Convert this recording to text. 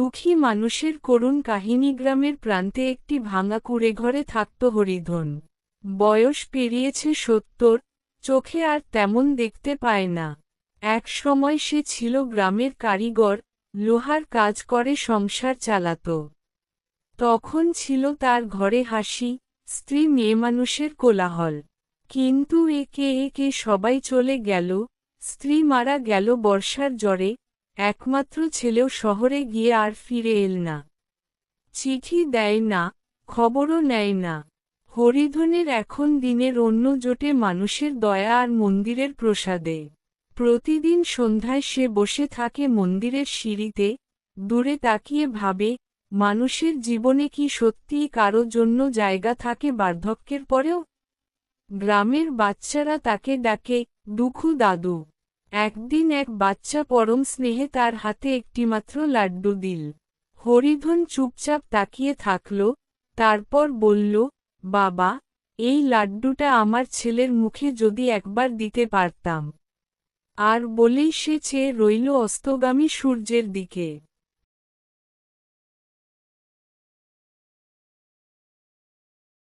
দুঃখী মানুষের করুণ কাহিনী গ্রামের প্রান্তে একটি ভাঙা কুড়ে ঘরে থাকত হরিধন। বয়স পেরিয়েছে সত্তর, চোখে আর তেমন দেখতে পায় না। এক সময় সে ছিল গ্রামের কারিগর, লোহার কাজ করে, সংসার চালাত। তখন ছিল তার ঘরে হাসি, স্ত্রী মেয়ে মানুষের কোলাহল। কিন্তু একে একে সবাই চলে গেল, স্ত্রী মারা গেল বর্ষার জ্বরে একমাত্র ছেলেও শহরে গিয়ে আর ফিরে এল না। চিঠি দেয় না, খবরও নেয় না। হরিধনের এখন দিনের অন্য জোটে মানুষের দয়া আর মন্দিরের প্রসাদে। প্রতিদিন সন্ধ্যায় সে বসে থাকে মন্দিরের সিঁড়িতে, দূরে তাকিয়ে ভাবে, মানুষের জীবনে কি সত্যিই কারও জন্য জায়গা থাকে বার্ধক্যের পরেও? গ্রামের বাচ্চারা তাকে ডাকে, দুখু দাদু। একদিন এক বাচ্চা পরম স্নেহে তার হাতে একটিমাত্র লাড্ডু দিল। হরিধন চুপচাপ তাকিয়ে থাকল, তারপর বলল, বাবা, এই লাড্ডুটা আমার ছেলের মুখে যদি একবার দিতে পারতাম। আর বলেই সে চেয়ে রইল অস্তগামী সূর্যের দিকে।